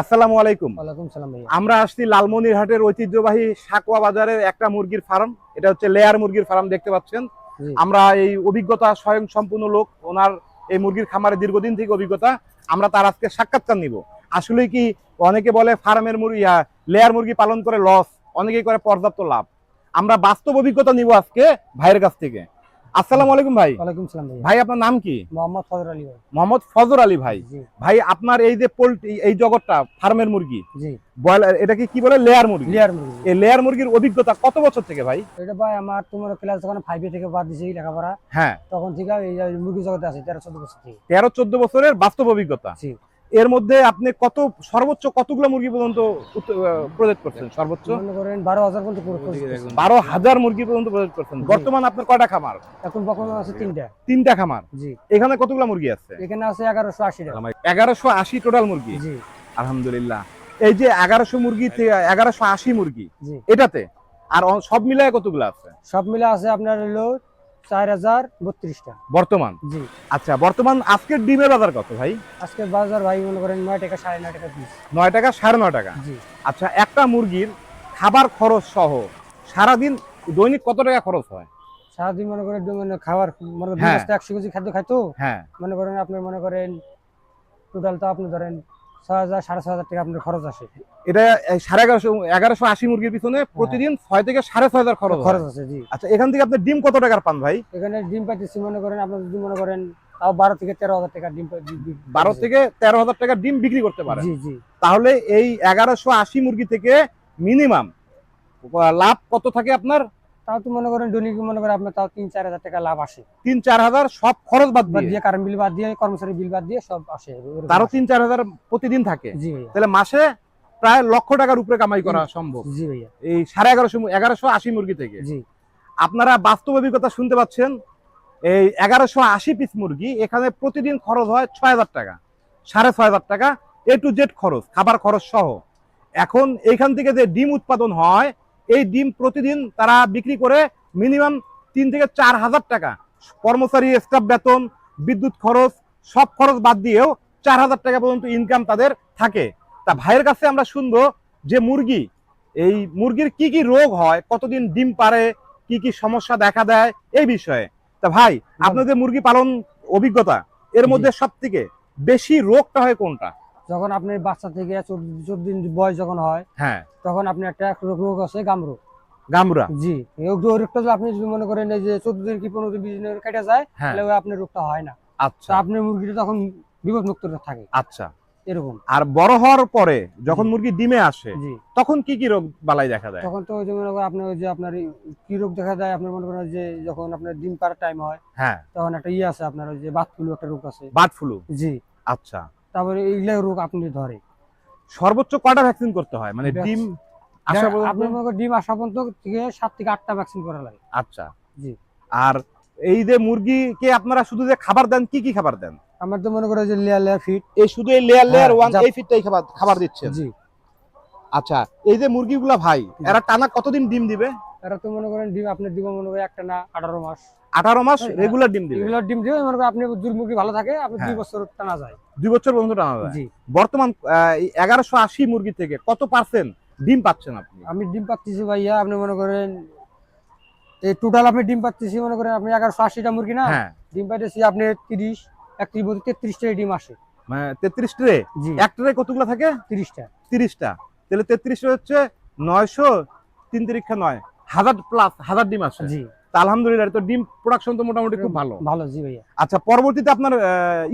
আসসালামু আলাইকুম। ওয়ালাইকুম সালাম ভাইয়া। আমরা আসছি লালমনিরহাটের ঐতিহ্যবাহী সাকুয়া বাজারের একটা মুরগির ফার্ম। এটা হচ্ছে লেয়ার মুরগির ফার্ম দেখতে পাচ্ছেন? আমরা এই অভিজ্ঞতা স্বয়ং সম্পূর্ণ লোক ওনার এই মুরগির খামারে দীর্ঘদিন থেকে অভিজ্ঞতা। আমরা তার আজকে সাক্ষাৎকার নিব। আসলে কি অনেকে বলে ফার্মের মুরগি লেয়ার মুরগি পালন করে লস অনেকেই করে পর্যাপ্ত লাভ। আমরা বাস্তব অভিজ্ঞতা নিব আজকে ভাইয়ের কাছ থেকে। আসসালামু আলাইকুম ভাই। ওয়ালাইকুম সালাম ভাইয়া ভাই আপনার নাম কি? মোহাম্মদ ফজর আলী ভাই। মোহাম্মদ ফজর আলী ভাই। ভাই আপনার এই যে পোল্ট্রি এই জগৎটা ফার্মের মুরগি জি। ব্রয়লার এটাকে কি বলে? লেয়ার মুরগি। ক্লিয়ার মুরগি। এই লেয়ার মুরগির অভিজ্ঞতা কত বছর থেকে ভাই? এটা ভাই আমার তোমার ক্লাস যখন ফাইভে থেকে বাদ দিয়েছি লেখাপড়া হ্যাঁ। তখন থেকে এই মুরগি জগতে আছে তেরো চোদ্দ বছর থেকে। তেরো চোদ্দ বছরের বাস্তব অভিজ্ঞতা। জি। এর মধ্যে আপনি কত সর্বোচ্চ কতগুলো মুরগি পর্যন্ত প্রজেক্ট করছেন? সর্বোচ্চ? করেন বারো হাজার পর্যন্ত। বারো হাজার মুরগি পর্যন্ত প্রজেক্ট করছেন। বর্তমান আপনার কয়টা খামার? এখন কখনো আছে তিনটা। তিনটা খামার? জি। এখানে কতগুলো মুরগি আছে? এখানে আছে এগারোশো আশি এগারোশো আশি টোটাল মুরগি? জি। আলহামদুলিল্লাহ। এই যে এগারোশো মুরগি এগারোশো আশি মুরগি এটাতে? আর সব মিলায় কতগুলো আছে? সব মিলে আছে আপনার হলো চার হাজার বত্রিশটা। বর্তমান? জি। আচ্ছা বর্তমান আজকের ডিমের বাজার কত ভাই? আজকে বাজার ভাই মনে করেন নয় টাকা সাড়ে নয় টাকা পিস। নয় টাকা সাড়ে নয় টাকা? জি। আচ্ছা একটা মুরগির খাবার খরচ সহ সারাদিন দৈনিক কত টাকা খরচ হয়? সারাদিন মনে করেন মানে খাবার মনে করেন হ্যাঁ। একশো কেজি খাদ্য খাইতো হ্যাঁ। মনে করেন আপনি মনে করেন টোটাল তো আপনি ধরেন ছয় হাজার সাড়ে ছয় হাজার টাকা আপনার খরচ আসে। এটা সাড়ে এগারোশো এগারোশো আশি মুরগির পিছনে প্রতিদিন ছয় থেকে সাড়ে ছয় হাজার খরচ খরচ আছে জি। আচ্ছা এখান থেকে আপনি ডিম কত টাকার পান ভাই? এখানে ডিম পাইতেছি মনে করেন আপনার যদি মনে করেন তাও বারো থেকে তেরো হাজার টাকা ডিম বারো থেকে তেরো হাজার ডিম বিক্রি করতে পারেন। জি জি। তাহলে এই এগারোশো আশি মুরগি থেকে মিনিমাম লাভ কত থাকে আপনার? তাও তো মনে করেন দৈনিক মনে করেন আপনার তাও তিন চার হাজার টাকা লাভ আসে। তিন চার হাজার সব খরচ বাদ বাদ দিয়ে? কারেন্ট বিল বাদ দিয়ে কর্মচারী বিল বাদ দিয়ে সব আসে তারও তিন চার হাজার প্রতিদিন থাকে? জি তাহলে মাসে প্রায় লক্ষ টাকার উপরে কামাই করা সম্ভব। জি ভাইয়া। এই সাড়ে এগারোশো এগারোশো আশি মুরগি থেকে? জি। আপনারা বাস্তব অভিজ্ঞতা শুনতে পাচ্ছেন এই এগারোশো আশি পিস মুরগি এখানে প্রতিদিন খরচ হয় ছয় হাজার টাকা সাড়ে ছয় হাজার টাকা এ টু জেড খরচ খাবার খরচ সহ। এখন এইখান থেকে যে ডিম উৎপাদন হয় এই ডিম প্রতিদিন তারা বিক্রি করে মিনিমাম তিন থেকে চার হাজার টাকা। কর্মচারী স্টাফ বেতন বিদ্যুৎ খরচ সব খরচ বাদ দিয়েও চার হাজার টাকা পর্যন্ত ইনকাম তাদের থাকে। তা ভাইয়ের কাছে আমরা শুনব যে মুরগি এই মুরগির কি কি রোগ হয় কতদিন ডিম পারে কি কি সমস্যা দেখা দেয় এই বিষয়ে। তা ভাই আপনাদের মুরগি পালন অভিজ্ঞতা এর মধ্যে সব থেকে বেশি রোগটা হয় কোনটা? যখন আপনার বাচ্চা থেকে চোদ্দ দিন বয়স যখন হয় হ্যাঁ। তখন আপনি একটা রোগ রোগ আছে গামরোগ গামরা? জি রোগটা আপনি যদি মনে করেন যে চোদ্দ দিন কি পনেরো দিন বিশ কেটে যায় হ্যাঁ। তাহলে আপনার রোগটা হয় না। আচ্ছা। আপনার মুরগিটা তখন বিপদ মুক্ত থাকে। আচ্ছা। এরকম। আর বড় হওয়ার পরে যখন মুরগি ডিমে আসে জি। তখন কি কি রোগ বালাই দেখা দেয়? তখন তো ওই যে মনে করেন আপনার ওই যে আপনার কি রোগ দেখা যায় আপনার মনে করেন যে যখন আপনার ডিম পাড়ার টাইম হয় হ্যাঁ। তখন একটা ইয়ে আছে আপনার ওই যে বাত ফ্লু একটা রোগ আছে। বার্ড ফ্লু জি। আচ্ছা। তারপরে এইগুলা রোগ আপনি ধরে। সর্বোচ্চ কয়টা ভ্যাকসিন করতে হয়? মানে ডিম আসা পর্যন্ত? আপনি করেন ডিম আসা পর্যন্ত থেকে সাত থেকে আটটা ভ্যাকসিন করা লাগে। আচ্ছা। জি। আর এই যে মুরগিকে আপনারা শুধু যে খাবার দেন কি কি খাবার দেন? আমার তো মনে করেন যে লেয়ার লেয়ার ফিট এই শুধু এই লেয়ার লেয়ার হ্যাঁ, ওয়ান এই ফিটটাই খাবার খাবার দিচ্ছেন? জি। আচ্ছা এই যে মুরগিগুলা ভাই এরা টানা কতদিন ডিম দিবে? এরা তো মনে করেন ডিম আপনি দিব মনে করেন একটা না আঠারো মাস। আঠারো মাস হ্যাঁ, রেগুলার ডিম দিবে। এগুলো ডিম দিবে মনে করেন আপনি মুরগি ভালো থাকে আপনি দুই হ্যাঁ। বছর টানা যায়। দুই বছর পর্যন্ত টানা যায়। জি। বর্তমান এগারোশো আশি মুরগি থেকে কত পার্সেন্ট ডিম পাচ্ছেন আপনি? আমি ডিম পাচ্ছি ভাইয়া আপনি মনে করেন এই টোটাল আপনি ডিম পাচ্ছি মনে করেন আপনি এগারোশো আশিটা মুরগি না? হ্যাঁ। ডিম পাইতেছি আপনি তিরিশ একত্রিশ বলতে তেত্রিশটা ডিম আসে। মানে তেত্রিশ ট্রে? এক ট্রে কতগুলো থাকে? তিরিশটা। তিরিশটা। তাহলে তেত্রিশ হচ্ছে নয়শো তিন তিরিক্ষা নয়। হাজার প্লাস হাজার ডিম আসে জি। আলহামদুলিল্লাহ তো ডিম প্রোডাকশন তো মোটামুটি খুব ভালো। ভালো জি ভাইয়া। আচ্ছা পরবর্তীতে আপনার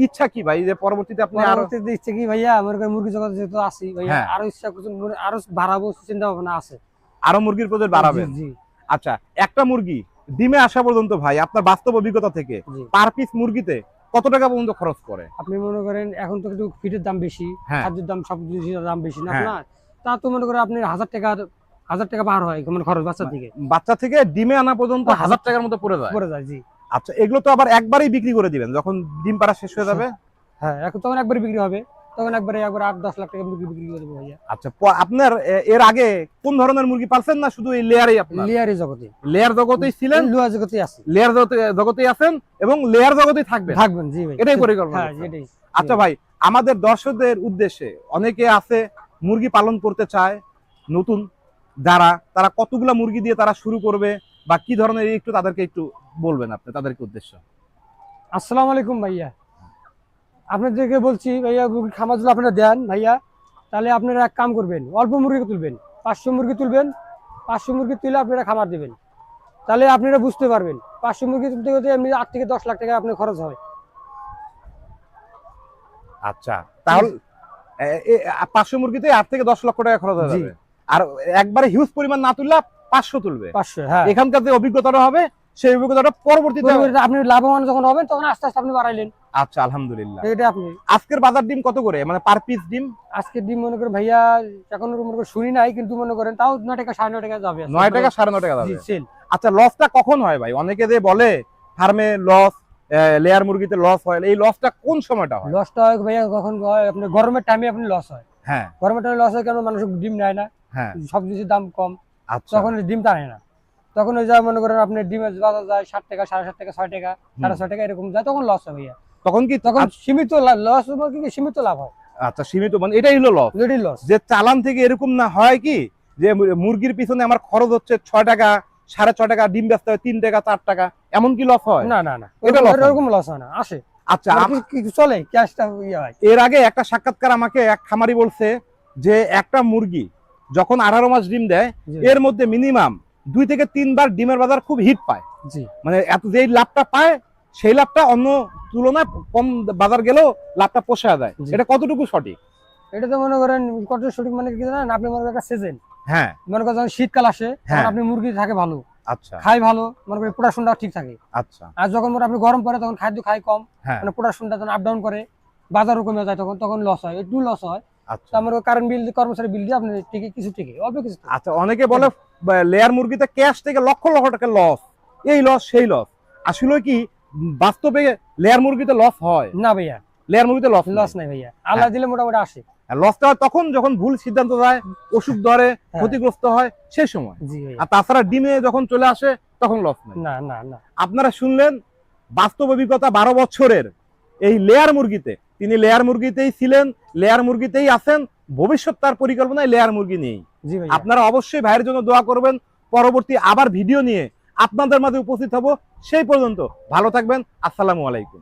ইচ্ছা কি ভাই? যে পরবর্তীতে আপনি আরও ইচ্ছে কি ভাইয়া? আমার মুরগি জগৎ যেহেতু আছি ভাইয়া হ্যাঁ। আরও ইচ্ছা করছেন আরও বাড়াবো চিন্তা ভাবনা আছে। আরও মুরগির প্রজেক্ট বাড়াবেন? জি, আচ্ছা একটা মুরগি ডিমে আসা পর্যন্ত ভাই আপনার বাস্তব অভিজ্ঞতা থেকে পার পিস মুরগিতে কত টাকা পর্যন্ত খরচ করে? আপনি মনে করেন এখন তো একটু ফিটের দাম বেশি হ্যাঁ। খাদ্যের দাম সব জিনিসের দাম বেশি না হ্যাঁ। তা তো মনে করেন আপনি হাজার টাকা হাজার টাকা পার হয় মানে খরচ বাচ্চা থেকে বাচ্চা থেকে ডিমে আনা পর্যন্ত হাজার টাকার মতো পড়ে যায়। পড়ে যায় জি। আচ্ছা এগুলো তো আবার একবারই বিক্রি করে দিবেন যখন ডিম পাড়া শেষ হয়ে যাবে? হ্যাঁ এখন তখন একবার বিক্রি হবে। তখন একবারে একবার আট দশ লাখ টাকা মুরগি বিক্রি করে দেবো ভাইয়া। আচ্ছা আপনার এর আগে কোন ধরনের মুরগি পালছেন না শুধু এই লেয়ারই আপনার? লিয়ারি জগতে। লেয়ার জগতেই ছিলেন? লুয়া জগতে আছে। লেয়ার জগতে জগতেই আছেন এবং লেয়ার জগতেই থাকবেন? থাকবেন জি ভাই। এটাই পরিকল্পনা হ্যাঁ এটাই। আচ্ছা ভাই আমাদের দর্শকদের উদ্দেশ্যে অনেকে আছে মুরগি পালন করতে চায় নতুন যারা তারা কতগুলা মুরগি দিয়ে তারা শুরু করবে বা কি ধরনের একটু তাদেরকে একটু বলবেন আপনি তাদেরকে উদ্দেশ্য। আসসালামু আলাইকুম ভাইয়া। আপনাদেরকে বলছি ভাইয়া খামার যদি আপনারা দেন ভাইয়া তাহলে আপনারা এক কাম করবেন অল্প মুরগি তুলবেন পাঁচশো মুরগি তুলবেন পাঁচশো মুরগি তুলে আপনারা খামার দেবেন। তাহলে আপনারা বুঝতে পারবেন পাঁচশো মুরগি তুলতে গেলে এমনি আট থেকে দশ লাখ টাকা আপনার খরচ হয়। আচ্ছা তাহলে পাঁচশো মুরগিতে আট থেকে দশ লক্ষ টাকা খরচ হয়ে যাবে? আর একবারে হিউজ পরিমাণ না তুললে পাঁচশো তুলবে। পাঁচশো হ্যাঁ। এখানকার যে অভিজ্ঞতাটা হবে সেই অভিজ্ঞতাটা পরবর্তীতে আপনি লাভবান যখন হবেন তখন আস্তে আস্তে আপনি বাড়াইলেন। আচ্ছা আলহামদুলিল্লাহ। এটা আপনি। আজকের বাজার ডিম কত করে? মানে পার পিস ডিম? আজকে ডিম মনে করেন ভাইয়া এখন মনে করেন শুনি নাই কিন্তু মনে করেন তাও নয় টাকা সাড়ে নয় টাকা যাবে নয় টাকা সাড়ে নয় টাকা যাবে। আচ্ছা লসটা কখন হয় ভাই? অনেকে যে বলে ফার্মে লস লেয়ার মুরগিতে লস হয়। এই লসটা কোন সময়টা হয়? লসটা হয় ভাইয়া কখন হয়? আপনি গরমের টাইমে আপনি লস হয়। হ্যাঁ। গরমের টাইমে লস হয় কেন? মানুষ ডিম নেয় না। হ্যাঁ। সব কিছুর দাম কম। আচ্ছা। তখন ডিম টানে না। তখন ওই যা মনে করেন আপনি ডিমের বাজার যায় ষাট টাকা সাড়ে ষাট টাকা ছয় টাকা সাড়ে ছয় টাকা এরকম যায় তখন লস ভাইয়া। তখন কি তখন সীমিত লস কি সীমিত লাভ হয়। আচ্ছা সীমিত মানে এটাই হলো লস রেডি লস যে চালান থেকে এরকম না হয় কি? যে মুরগির পিছনে আমার খরচ হচ্ছে ছয় টাকা সাড়ে ছয় টাকা ডিম বেচতে হয় তিন টাকা চার টাকা এমন কি লস হয়? না না না। এটা। ওরকম লস হয় না। আসে। আচ্ছা মানে চলে? ক্যাশটা ইয়ে হয়। এর আগে একটা সাক্ষাৎকার আমাকে এক খামারি বলছে যে একটা মুরগি যখন আঠারো মাস ডিম দেয় এর মধ্যে মিনিমাম দুই থেকে তিনবার ডিমের বাজার খুব হিট পায়। মানে এত যেই লাভটা পায় সেই লাভটা অন্য তুলনায় কম বাজার গেলেও লাভটা পোষায় দেয়। এটা কতটুকু সঠিক? এটা তো মনে করেন কত সঠিক মানে কি জানেন? আপনি মনে করেন একটা সিজন হ্যাঁ। মনে করেন যখন শীতকাল আসে হ্যাঁ। আপনি মুরগি থাকে ভালো। আচ্ছা। খাই ভালো মনে করেন প্রোডাকশনটা ঠিক থাকে। আচ্ছা। আর যখন মনে আপনি গরম পড়ে তখন খাদ্য খাই কম। হ্যাঁ। মানে প্রোডাকশনটা যখন আপ ডাউন করে বাজারও কমে যায় তখন তখন লস হয়। একটু লস হয় আচ্ছা। কারেন্ট বিল কর্মচারী বিল দিয়ে আপনি টিকে কিছু টিকে অল্প কিছু আচ্ছা অনেকে বলে লেয়ার মুরগিতে ক্যাশ থেকে লক্ষ লক্ষ টাকা লস এই লস সেই লস আসলে কি বাস্তবে লেয়ার মুরগিতে লস হয়? না ভাইয়া। লেয়ার মুরগিতে লস লস নাই ভাইয়া। আল্লাহ দিলে মোটামুটি আসে। লসটা তখন যখন ভুল সিদ্ধান্ত দেয় অসুখ ধরে হ্যাঁ। ক্ষতিগ্রস্ত হয় সেই সময়। আর তাছাড়া ডিমে যখন চলে আসে তখন লস নেই। না না না। আপনারা শুনলেন বাস্তব অভিজ্ঞতা বারো বছরের। এই লেয়ার মুরগিতে। তিনি লেয়ার মুরগিতেই ছিলেন লেয়ার মুরগিতেই আছেন ভবিষ্যৎ তার পরিকল্পনায় লেয়ার মুরগি নেই। আপনারা অবশ্যই ভাইয়ের জন্য দোয়া করবেন পরবর্তী আবার ভিডিও নিয়ে আপনাদের মাঝে উপস্থিত হব। সেই পর্যন্ত ভালো থাকবেন আসসালামু আলাইকুম।